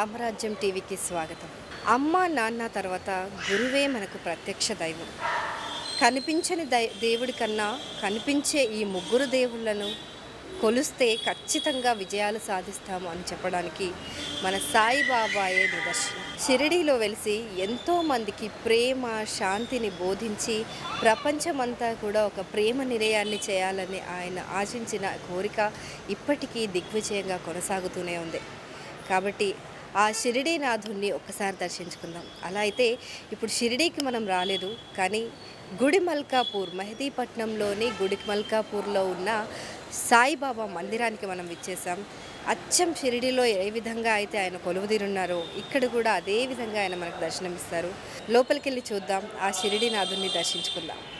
రామరాజ్యం టీవీకి స్వాగతం. అమ్మ నాన్న తర్వాత గురువే మనకు ప్రత్యక్ష దైవం. కనిపించని దై దేవుడి కన్నా కనిపించే ఈ ముగ్గురు దేవుళ్ళను కొలుస్తే ఖచ్చితంగా విజయాలు సాధిస్తాము అని చెప్పడానికి మన సాయిబాబాయే నిదర్శనం. షిరిడీలో వెలిసి ఎంతోమందికి ప్రేమ శాంతిని బోధించి ప్రపంచమంతా కూడా ఒక ప్రేమ నిలయాన్ని చేయాలని ఆయన ఆశించిన కోరిక ఇప్పటికీ దిగ్విజయంగా కొనసాగుతూనే ఉంది. కాబట్టి ఆ షిరిడీనాథుణ్ణి ఒక్కసారి దర్శించుకుందాం. అలా అయితే ఇప్పుడు షిరిడీకి మనం రాలేదు కానీ గుడి మల్కాపూర్ మెహదీపట్నంలోని గుడి మల్కాపూర్లో ఉన్న సాయిబాబా మందిరానికి మనం ఇచ్చేసాం అచ్చం షిరిడీలో ఏ విధంగా అయితే ఆయన కొలువుదీరున్నారో ఇక్కడ కూడా అదే విధంగా ఆయన మనకు దర్శనమిస్తారు. లోపలికి వెళ్ళి చూద్దాం ఆ షిరిడీనాథుణ్ణి దర్శించుకుందాం.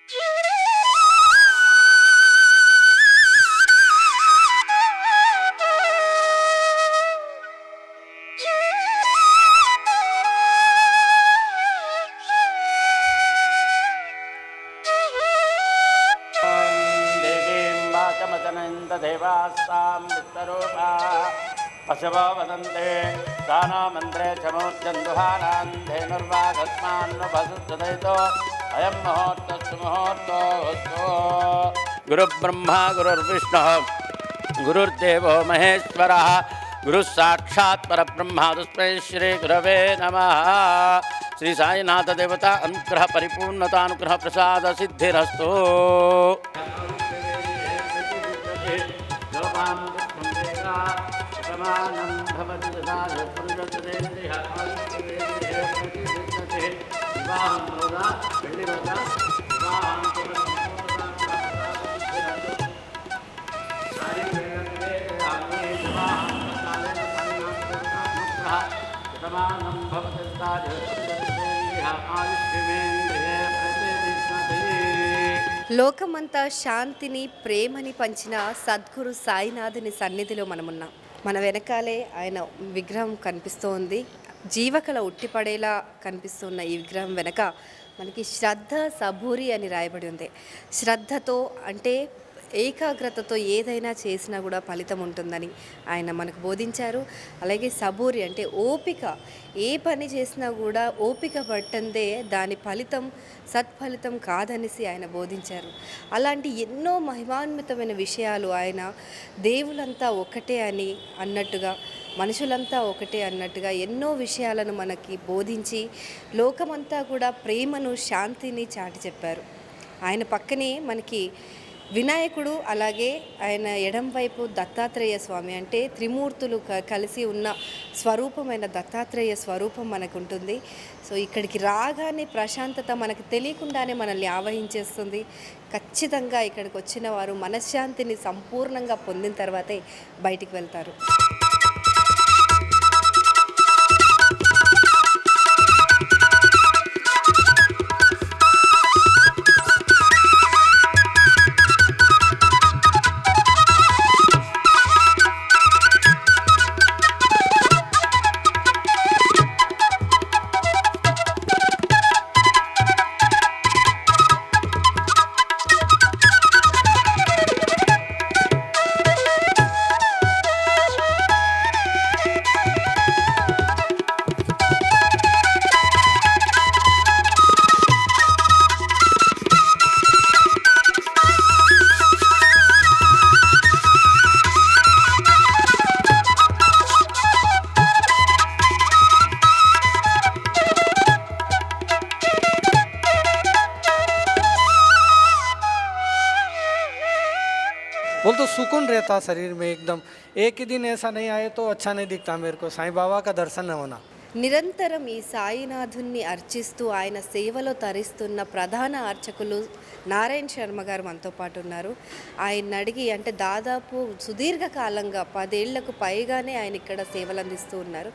चन्दुहानान्धेनुर्वा तस्मान्नुभसुदयितो अयं मुहूर्तस्तु मुहूर्तोऽस्तु। गुरुब्रह्मा, गुरुर्विष्णुः, गुरुर्देवो महेश्वरः, गुरुस्साक्षात् परब्रह्मा तस्मै श्री गुरवे नमः। श्री साईनाथ देवता अनुग्रह परिपूर्णता अनुग्रह प्रसाद सिद्धिरस्तु లోకమంతా శాంతిని ప్రేమని పంచిన సద్గురు సాయినాథుని సన్నిధిలో మనమున్నాం. మన వెనకాలే ఆయన విగ్రహం కనిపిస్తోంది. జీవకళ ఉట్టిపడేలా కనిపిస్తున్న ఈ విగ్రహం వెనక మనకి శ్రద్ధ సబూరి అని రాయబడి ఉంది. శ్రద్ధతో అంటే ఏకాగ్రతతో ఏదైనా చేసినా కూడా ఫలితం ఉంటుందని ఆయన మనకు బోధించారు. అలాగే సబూరి అంటే ఓపిక. ఏ పని చేసినా కూడా ఓపిక పట్టందే దాని ఫలితం సత్ఫలితం కాదనేసి ఆయన బోధించారు. అలాంటి ఎన్నో మహిమాన్వితమైన విషయాలు ఆయన దేవులంతా ఒకటే అని అన్నట్టుగా మనుషులంతా ఒకటే అన్నట్టుగా ఎన్నో విషయాలను మనకి బోధించి లోకమంతా కూడా ప్రేమను శాంతిని చాటి చెప్పారు ఆయన పక్కనే మనకి వినాయకుడు అలాగే ఆయన ఎడం వైపు దత్తాత్రేయ స్వామి అంటే త్రిమూర్తులు క- కలిసి ఉన్న స్వరూపమైన దత్తాత్రేయ స్వరూపం మనకు ఉంటుంది సో ఇక్కడికి రాగానే ప్రశాంతత మనకు తెలియకుండానే మనల్ని ఆవహించేస్తుంది. ఖచ్చితంగా ఇక్కడికి వచ్చిన వారు మనశ్శాంతిని సంపూర్ణంగా పొందిన తర్వాతే బయటికి వెళ్తారు. सुकून रहता शरीर में एकदम एक ही दिन ऐसा नहीं आए तो अच्छा नहीं दिखता मेरे को साईं बाबा का दर्शन न होना నిరంతరం ఈ సాయినాథుణ్ణి అర్చిస్తూ ఆయన సేవలో తరిస్తున్న ప్రధాన అర్చకులు నారాయణ శర్మ గారు మనతో పాటు ఉన్నారు ఆయన అడిగి అంటే దాదాపు సుదీర్ఘ కాలంగా పదేళ్లకు పైగానే ఆయన ఇక్కడ సేవలు అందిస్తూ ఉన్నారు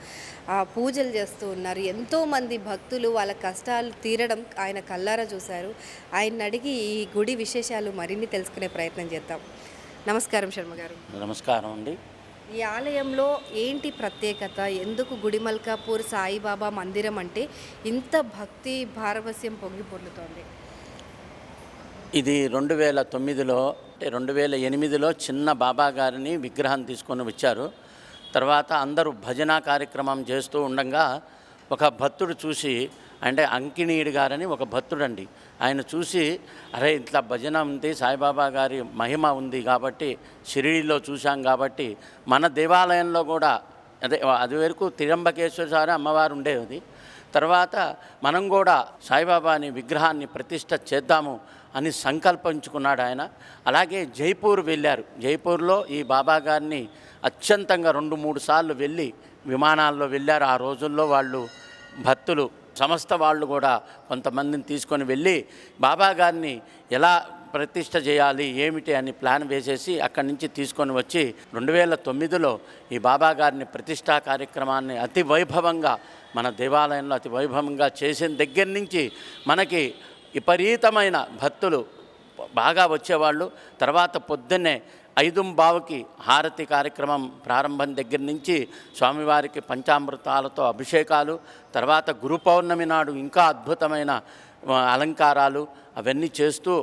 ఆ పూజలు చేస్తూ ఉన్నారు ఎంతోమంది భక్తులు వాళ్ళ కష్టాలు తీరడం ఆయన కల్లారా చూశారు ఆయన అడిగి ఈ గుడి విశేషాలు మరిన్ని తెలుసుకునే ప్రయత్నం చేద్దాం నమస్కారం శర్మ గారు. నమస్కారం అండి. ఈ ఆలయంలో ఏంటి ప్రత్యేకత? ఎందుకు గుడిమల్కాపూర్ సాయిబాబా మందిరం అంటే ఇంత భక్తి పారవస్యం పొంగి పొర్లుతోంది? ఇది రెండు వేల తొమ్మిదిలో అంటే రెండు వేల ఎనిమిదిలో చిన్న బాబా గారిని విగ్రహం తీసుకొని వచ్చారు. తర్వాత అందరూ భజన కార్యక్రమం చేస్తూ ఉండగా ఒక భక్తుడు చూసి అంటే అంకినీయుడు గారని ఒక భక్తుడండి. ఆయన చూసి అరే ఇట్లా భజన ఉంది సాయిబాబా గారి మహిమ ఉంది కాబట్టి షిరిడీలో చూశాం కాబట్టి మన దేవాలయంలో కూడా అదే అది వరకు తిరంబకేశ్వర సారి అమ్మవారు ఉండేది. తర్వాత మనం కూడా సాయిబాబాని విగ్రహాన్ని ప్రతిష్ట చేద్దాము అని సంకల్పించుకున్నాడు ఆయన. అలాగే జైపూర్ వెళ్ళారు. జైపూర్లో ఈ బాబా గారిని అత్యంతంగా రెండు మూడు సార్లు వెళ్ళి విమానాల్లో వెళ్ళారు. ఆ రోజుల్లో వాళ్ళు భక్తులు సమస్త వాళ్ళు కూడా కొంతమందిని తీసుకొని వెళ్ళి బాబా గారిని ఎలా ప్రతిష్ట చేయాలి ఏమిటి అని ప్లాన్ వేసేసి అక్కడి నుంచి తీసుకొని వచ్చి రెండు వేల తొమ్మిదిలో ఈ బాబా గారిని ప్రతిష్టా కార్యక్రమాన్ని అతి వైభవంగా మన దేవాలయంలో అతి వైభవంగా చేసిన దగ్గర నుంచి మనకి విపరీతమైన భక్తులు బాగా వచ్చేవాళ్ళు. తర్వాత పొద్దున్నే ఐదు బావుకి హారతి కార్యక్రమం ప్రారంభం దగ్గర నుంచి స్వామివారికి పంచామృతాలతో అభిషేకాలు తర్వాత గురు పౌర్ణమి నాడు ఇంకా అద్భుతమైన అలంకారాలు అవన్నీ చేస్తూ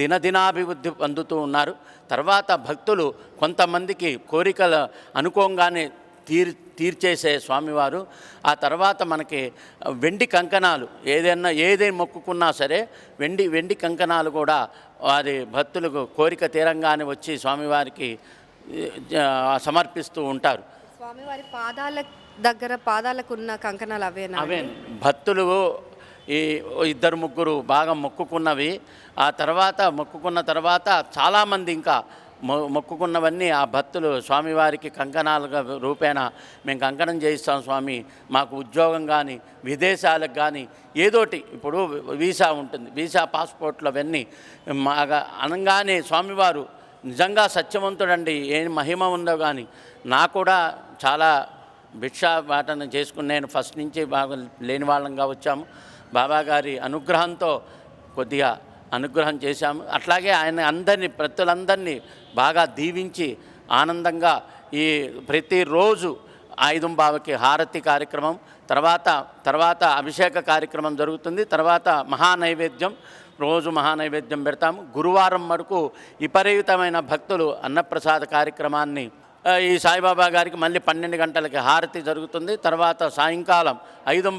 దినదినాభివృద్ధి పొందుతూ ఉన్నారు. తర్వాత భక్తులు కొంతమందికి కోరికలు అనుకోగానే తీర్ తీర్చేసే స్వామివారు. ఆ తర్వాత మనకి వెండి కంకణాలు ఏదైనా ఏదైనా మొక్కుకున్నా సరే వెండి వెండి కంకణాలు కూడా వారి భక్తులకు కోరిక తీరంగానే వచ్చి స్వామివారికి సమర్పిస్తూ ఉంటారు. స్వామివారి పాదాల దగ్గర పాదాలకు ఉన్న కంకణాలు అవేనా అవే భక్తులు ఈ ఇద్దరు ముగ్గురు బాగా మొక్కుకున్నవి. ఆ తర్వాత మొక్కుకున్న తర్వాత చాలామంది ఇంకా మొక్కుకున్నవన్నీ ఆ భక్తులు స్వామివారికి కంకణాలుగా రూపేణ మేము కంకణం చేయిస్తాం స్వామి మాకు ఉద్యోగం కానీ విదేశాలకు కానీ ఏదోటి ఇప్పుడు వీసా ఉంటుంది వీసా పాస్పోర్ట్లు అవన్నీ మాగా అనగానే స్వామివారు నిజంగా సత్యవంతుడండి ఏం మహిమ ఉందో కానీ నా కూడా చాలా భిక్షా వాటన చేసుకుని నేను ఫస్ట్ నుంచి బాగా లేని వాళ్ళంగా వచ్చాము. బాబాగారి అనుగ్రహంతో కొద్దిగా అనుగ్రహం చేశాము. అట్లాగే ఆయన అందరినీ ప్రతులందరినీ బాగా దీవించి ఆనందంగా ఈ ప్రతిరోజు ఆయుధం బావకి హారతి కార్యక్రమం తర్వాత తర్వాత అభిషేక కార్యక్రమం జరుగుతుంది. తర్వాత మహానైవేద్యం రోజు మహానైవేద్యం పెడతాము. గురువారం వరకు విపరీతమైన భక్తులు అన్నప్రసాద కార్యక్రమాన్ని ఈ సాయిబాబా గారికి మళ్ళీ పన్నెండు గంటలకి హారతి జరుగుతుంది. తర్వాత సాయంకాలం ఐదు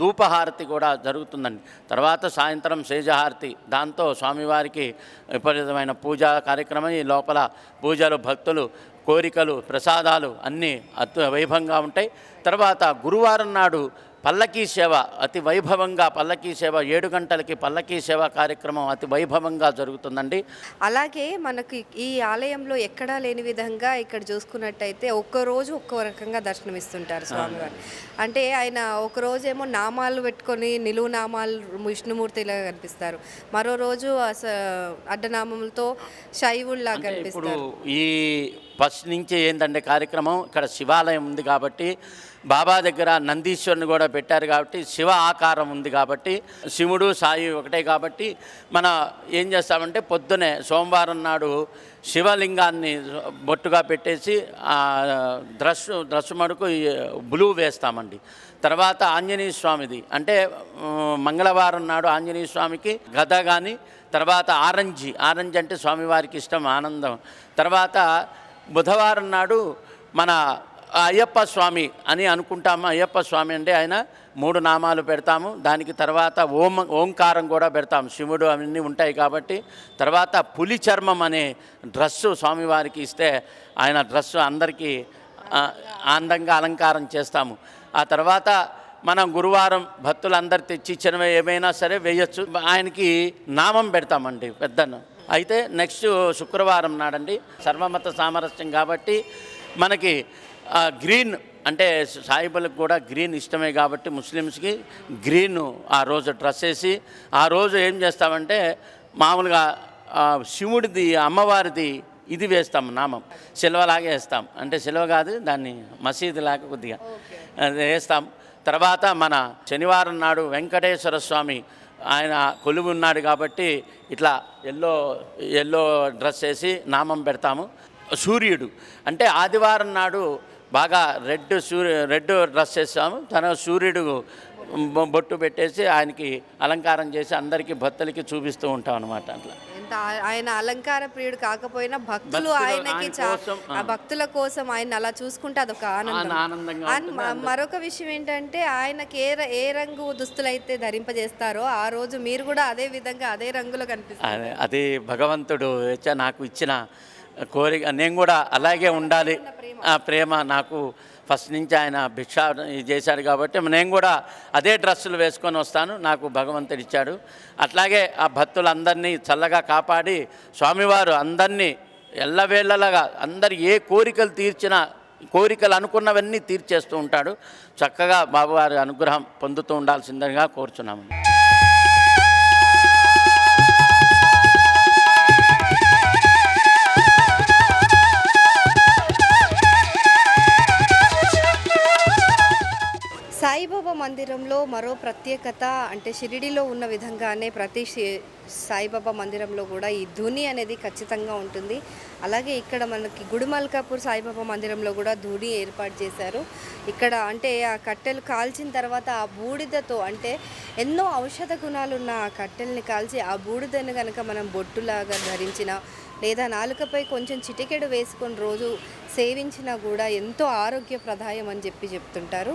ధూపహారతి కూడా జరుగుతుందండి. తర్వాత సాయంత్రం సేజహారతి. దాంతో స్వామివారికి విపరీతమైన పూజా కార్యక్రమం. ఈ లోపల పూజలు భక్తులు కోరికలు ప్రసాదాలు అన్నీ అత్య వైభవంగా ఉంటాయి. తర్వాత గురువారం నాడు పల్లకీ సేవ అతి వైభవంగా పల్లకీ సేవ ఏడు గంటలకి పల్లకీ సేవ కార్యక్రమం అతి వైభవంగా జరుగుతుందండి. అలాగే మనకి ఈ ఆలయంలో ఎక్కడా లేని విధంగా ఇక్కడ చూసుకున్నట్టయితే ఒక్క రోజు ఒక్కో రకంగా దర్శనమిస్తుంటారు స్వామివారు. అంటే ఆయన ఒక రోజేమో నామాలు పెట్టుకొని నిలువు నామాలు విష్ణుమూర్తిలాగా కనిపిస్తారు. మరో రోజు అంటే ఇప్పుడు కనిపిస్తారు. ఈ ఫస్ట్ నుంచి ఏంటంటే కార్యక్రమం ఇక్కడ శివాలయం ఉంది కాబట్టి బాబా దగ్గర నందీశ్వరుని కూడా పెట్టారు కాబట్టి శివ ఆకారం ఉంది కాబట్టి శివుడు సాయి ఒకటే కాబట్టి మన ఏం చేస్తామంటే పొద్దునే సోమవారం నాడు శివలింగాన్ని బొట్టుగా పెట్టేసి ద్రస్ డ్రస్ మడుకు బ్లూ వేస్తామండి. తర్వాత ఆంజనేయ స్వామిది. అంటే మంగళవారం నాడు ఆంజనేయ స్వామికి గద కానీ తర్వాత ఆరెంజ్. ఆరెంజ్ అంటే స్వామివారికి ఇష్టం ఆనందం. తర్వాత బుధవారం నాడు మన అయ్యప్ప స్వామి అని అనుకుంటాము. అయ్యప్ప స్వామి అంటే ఆయన మూడు నామాలు పెడతాము. దానికి తర్వాత ఓం ఓంకారం కూడా పెడతాము. శివుడు అవన్నీ ఉంటాయి కాబట్టి తర్వాత పులి చర్మం అనే డ్రస్సు స్వామివారికి ఇస్తే ఆయన డ్రస్సు అందరికీ అందంగా అలంకారం చేస్తాము. ఆ తర్వాత మనం గురువారం భక్తులందరు తెచ్చి ఇచ్చినవి ఏమైనా సరే వేయచ్చు. ఆయనకి నామం పెడతామండి పెద్దను. అయితే నెక్స్ట్ శుక్రవారం నాడండి. సర్వమత సామరస్యం కాబట్టి మనకి గ్రీన్ అంటే సాయిబులకు కూడా గ్రీన్ ఇష్టమే కాబట్టి ముస్లిమ్స్కి గ్రీన్ ఆ రోజు డ్రెస్ వేసి ఆ రోజు ఏం చేస్తామంటే మామూలుగా శివుడిది అమ్మవారిది ఇది వేస్తాం నామం. సిల్వలాగే వేస్తాం. అంటే సిల్వ కాదు దాన్ని మసీదు లాగా కొద్దిగా అది వేస్తాం. తర్వాత మన శనివారం నాడు వెంకటేశ్వర స్వామి ఆయన కొలువు ఉన్నాడు కాబట్టి ఇట్లా ఎల్లో ఎల్లో డ్రెస్ వేసి నామం పెడతాము. సూర్యుడు అంటే ఆదివారం నాడు బాగా రెడ్ సూర్య రెడ్ డ్రెస్ వేస్తాము తన సూర్యుడు బొట్టు పెట్టేసి ఆయనకి అలంకారం చేసి అందరికీ భక్తులకి చూపిస్తూ ఉంటాం అనమాట అట్లా. ఆయన అలంకార ప్రియుడు కాకపోయినా భక్తులు ఆయనకి ఆ భక్తుల కోసం ఆయన అలా చూసుకుంటే అదొక ఆనందం. అండ్ మరొక విషయం ఏంటంటే ఆయనకి ఏ ఏ రంగు దుస్తులు అయితే ధరింపజేస్తారో ఆ రోజు మీరు కూడా అదే విధంగా అదే రంగులో కనిపిస్తారు. అదే భగవంతుడు నాకు ఇచ్చిన కోరిక నేను కూడా అలాగే ఉండాలి. ఆ ప్రేమ నాకు ఫస్ట్ నుంచి ఆయన భిక్ష చేశాడు కాబట్టి నేను కూడా అదే డ్రెస్సులు వేసుకొని వస్తాను. నాకు భగవంతుడు ఇచ్చాడు. అట్లాగే ఆ భక్తులందరినీ చల్లగా కాపాడి స్వామివారు అందరినీ ఎల్లవేళ్ళలాగా అందరు ఏ కోరికలు తీర్చినా కోరికలు అనుకున్నవన్నీ తీర్చేస్తూ ఉంటాడు. చక్కగా బాబువారి అనుగ్రహం పొందుతూ ఉండాల్సిందిగా కోరుచున్నాము సాయిబాబా మందిరంలో మరో ప్రత్యేకత అంటే షిరిడిలో ఉన్న విధంగానే ప్రతి సాయిబాబా మందిరంలో కూడా ఈ ధుని అనేది ఖచ్చితంగా ఉంటుంది. అలాగే ఇక్కడ మనకి గుడిమల్కాపూర్ సాయిబాబా మందిరంలో కూడా ధుని ఏర్పాటు చేశారు. ఇక్కడ అంటే ఆ కట్టెలు కాల్చిన తర్వాత ఆ బూడిదతో అంటే ఎన్నో ఔషధ గుణాలున్న ఆ కట్టెల్ని కాల్చి ఆ బూడిదను కనుక మనం బొట్టులాగా ధరించిన లేదా నాలుకపై కొంచెం చిటికెడు వేసుకొని రోజు సేవించినా కూడా ఎంతో ఆరోగ్యప్రదాయం అని చెప్పి చెప్తుంటారు.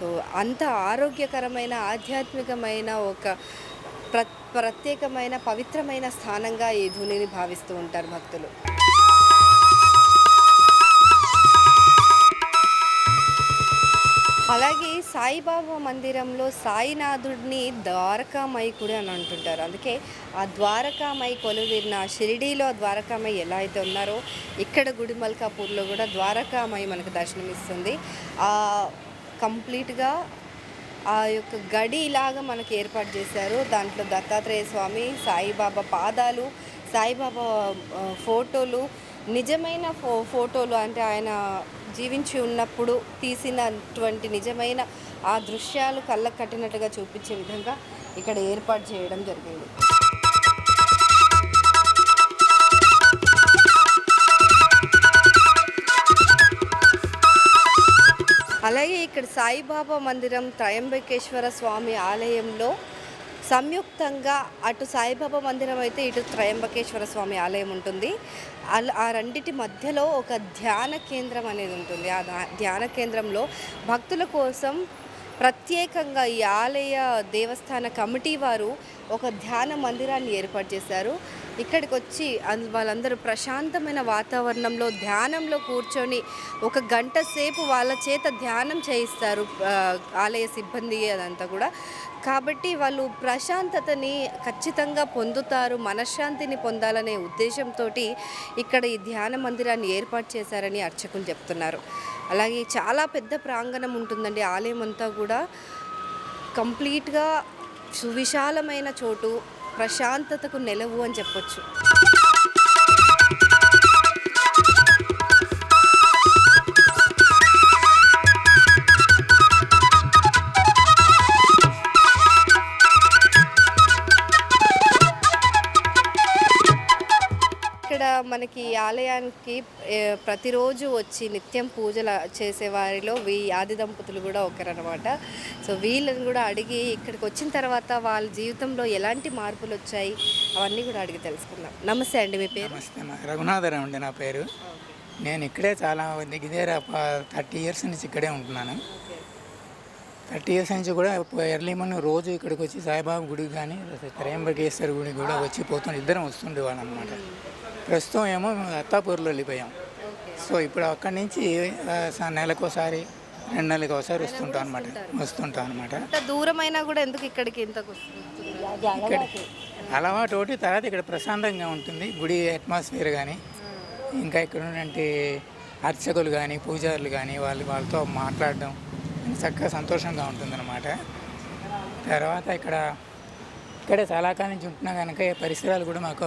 సో అంత ఆరోగ్యకరమైన ఆధ్యాత్మికమైన ఒక ప్ర ప్రత్యేకమైన పవిత్రమైన స్థానంగా ఈ ధునిని భావిస్తూ ఉంటారు భక్తులు. అలాగే సాయిబాబా మందిరంలో సాయినాథుడిని ద్వారకామయ్య అని అంటుంటారు. అందుకే ఆ ద్వారకామై కొలువిరిన షిరిడీలో ద్వారకామై ఎలా అయితే ఉన్నారో ఇక్కడ గుడిమల్కాపూర్లో కూడా ద్వారకామై మనకు దర్శనమిస్తుంది. ఆ కంప్లీట్గా ఆ యొక్క గడి ఇలాగా మనకి ఏర్పాటు చేశారు. దాంట్లో దత్తాత్రేయ స్వామి సాయిబాబా పాదాలు సాయిబాబా ఫోటోలు నిజమైన ఫో ఫోటోలు అంటే ఆయన జీవించి ఉన్నప్పుడు తీసినటువంటి నిజమైన ఆ దృశ్యాలు కళ్ళకు కట్టినట్టుగా చూపించే విధంగా ఇక్కడ ఏర్పాటు చేయడం జరిగింది. అలాగే ఇక్కడ సాయిబాబా మందిరం త్రయంబకేశ్వర స్వామి ఆలయంలో సంయుక్తంగా అటు సాయిబాబా మందిరం అయితే ఇటు త్రయంబకేశ్వర స్వామి ఆలయం ఉంటుంది. ఆ రెండిటి మధ్యలో ఒక ధ్యాన కేంద్రం అనేది ఉంటుంది. ఆ ధ్యా- ధ్యాన కేంద్రంలో భక్తుల కోసం ప్రత్యేకంగా ఈ ఆలయ దేవస్థాన కమిటీ వారు ఒక ధ్యాన మందిరాన్ని ఏర్పాటు చేశారు. ఇక్కడికి వచ్చి అంద- వాళ్ళందరూ ప్రశాంతమైన వాతావరణంలో ధ్యానంలో కూర్చొని ఒక గంట సేపు వాళ్ళ చేత ధ్యానం చేయిస్తారు ఆలయ సిబ్బంది అదంతా కూడా. కాబట్టి వాళ్ళు ప్రశాంతతని ఖచ్చితంగా పొందుతారు మనశ్శాంతిని పొందాలనే ఉద్దేశంతో ఇక్కడ ఈ ధ్యాన మందిరాన్ని ఏర్పాటు చేశారని అర్చకులు చెప్తున్నారు. అలాగే చాలా పెద్ద ప్రాంగణం ఉంటుందండి ఆలయం అంతా కూడా. కంప్లీట్గా సువిశాలమైన చోటు ప్రశాంతతకు నెలవు అని చెప్పొచ్చు. మనకి ఈ ఆలయానికి ప్రతిరోజు వచ్చి నిత్యం పూజలు చేసే వారిలో వీ ఆది దంపతులు కూడా ఒకరనమాట సో వీళ్ళని కూడా అడిగి ఇక్కడికి వచ్చిన తర్వాత వాళ్ళ జీవితంలో ఎలాంటి మార్పులు వచ్చాయి అవన్నీ కూడా అడిగి తెలుసుకుందాం. నమస్తే అండి మీ పేరు? నమస్తే మా రఘునాథరావు అండి నా పేరు. నేను ఇక్కడే చాలా దగ్గర థర్టీ ఇయర్స్ నుంచి ఇక్కడే ఉంటున్నాను. థర్టీ ఇయర్స్ నుంచి కూడా ఎర్లీ మార్నింగ్ రోజు ఇక్కడికి వచ్చి సాయిబాబా గుడికి కానీ త్రయంబకేశ్వర గుడికి కూడా వచ్చి పోతుండే ఇద్దరం వస్తుండేవాళ్ళం అనమాట ప్రస్తుతం ఏమో మేము అత్తాపూర్లో వెళ్ళిపోయాం. సో ఇప్పుడు అక్కడి నుంచి నెలకోసారి రెండు నెలలకు ఒకసారి వస్తుంటాం అనమాట వస్తుంటాం అనమాట దూరమైనా కూడా ఎందుకు ఇక్కడికి ఇంతకు వస్తుంది ఇక్కడ అలవాటు ఒకటి తర్వాత ఇక్కడ ప్రశాంతంగా ఉంటుంది. గుడి అట్మాస్ఫియర్ కానీ ఇంకా ఇక్కడ ఉన్నటువంటి అర్చకులు కానీ పూజారులు కానీ వాళ్ళు వాళ్ళతో మాట్లాడడం చక్కగా సంతోషంగా ఉంటుందన్నమాట. తర్వాత ఇక్కడ ఇక్కడే చాలా కాలం నుంచి ఉంటున్నా కనుక ఈ పరిసరాలు కూడా మాకు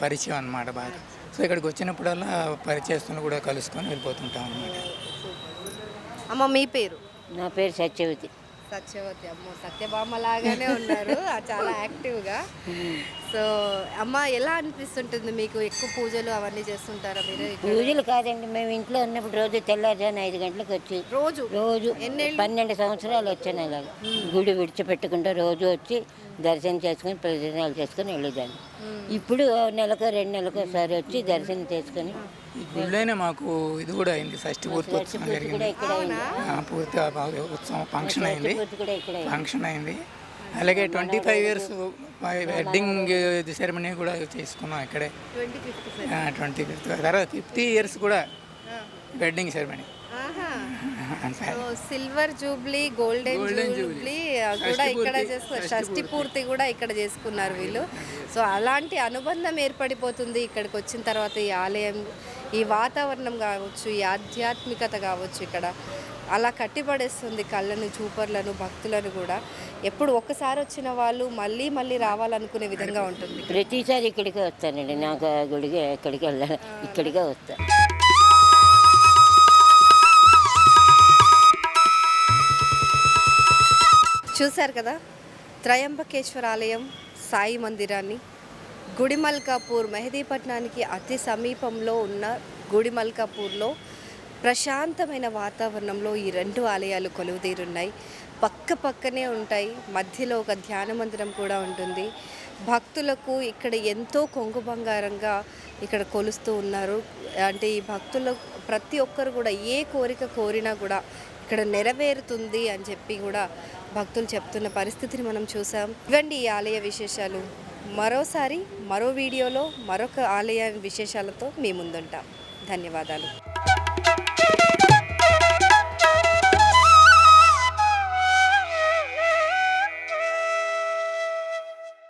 పరిచయం అన్నమాట బాగా. సో ఇక్కడికి వచ్చినప్పుడల్లా పరిచయస్తులు కూడా కలుసుకొని వెళ్ళిపోతుంటాం అన్నమాట. అమ్మ మీ పేరు? నా పేరు సత్యవతి. సత్యవతి అమ్మ. సత్యభామ లాగానే ఉన్నారు. చాలా యాక్టివ్గా. సో అమ్మ ఎలా అనిపిస్తుంటుంది మీకు ఎక్కువ పూజలు అవన్నీ చేస్తుంటారా మీరు? పూజలు కాదండి మేము ఇంట్లో ఉన్నప్పుడు రోజు తెల్లారుజామున ఐదు గంటలకు వచ్చి రోజు? రోజు? పన్నెండు సంవత్సరాలు వచ్చాను అలాగ. గుడి విడిచిపెట్టకుండా రోజు వచ్చి దర్శనం చేసుకుని ప్రదర్శనలు చేసుకుని వెళ్ళేదాన్ని. ఇప్పుడు నెలకు రెండు నెలలకు ఒకసారి వచ్చి దర్శనం చేసుకొని గుళ్ళైనా మాకు ఇది కూడా అయింది. షష్టి పూర్తి ఉత్సవం కూడా జరిగింది. బాగా ఉత్సవం ఫంక్షన్ అయింది. పూర్తి కూడా ఇక్కడ అయింది. ఫంక్షన్ అయింది. అలాగే twenty five years wedding ceremony కూడా చేసుకున్నాం ఇక్కడే. ట్వంటీ ఫిఫ్త్ తర్వాత ఫిఫ్టీ ఇయర్స్ కూడా wedding ceremony. So silver jubilee golden jubilee కూడా ఇక్కడ చేసుకున్నారు షష్టి పూర్తి కూడా ఇక్కడ చేసుకున్నారు వీళ్ళు. సో అలాంటి అనుబంధం ఏర్పడిపోతుంది ఇక్కడికి వచ్చిన తర్వాత ఈ ఆలయం ఈ వాతావరణం కావచ్చు ఈ ఆధ్యాత్మికత కావచ్చు ఇక్కడ. అలా కట్టిపడేస్తుంది కళ్ళను చూపర్లను భక్తులను కూడా. ఎప్పుడు ఒక్కసారి వచ్చిన వాళ్ళు మళ్ళీ మళ్ళీ రావాలనుకునే విధంగా ఉంటుంది. ప్రతిసారి ఇక్కడికే వస్తానండి. నాకు గుడికి ఎక్కడికి వెళ్ళాలి. ఇక్కడికే వస్తా. చూశారు కదా? త్రయంబకేశ్వర ఆలయం సాయి మందిరాన్ని. గుడిమల్కాపూర్ మెహదీపట్నానికి అతి సమీపంలో ఉన్న గుడిమల్కాపూర్లో ప్రశాంతమైన వాతావరణంలో ఈ రెండు ఆలయాలు కొలువుదీరున్నాయి. పక్క పక్కనే ఉంటాయి. మధ్యలో ఒక ధ్యాన మందిరం కూడా ఉంటుంది. భక్తులకు ఇక్కడ ఎంతో కొంగు బంగారంగా ఇక్కడ కొలుస్తూ ఉన్నారు. అంటే ఈ భక్తులు ప్రతి ఒక్కరు కూడా ఏ కోరిక కోరినా కూడా ఇక్కడ నెరవేరుతుంది అని చెప్పి కూడా భక్తులు చెప్తున్న పరిస్థితిని మనం చూసాం. ఇవ్వండి ఈ ఆలయ విశేషాలు. మరోసారి మరో వీడియోలో మరొక ఆలయ విశేషాలతో మీ ముందుంటాం. ధన్యవాదాలు.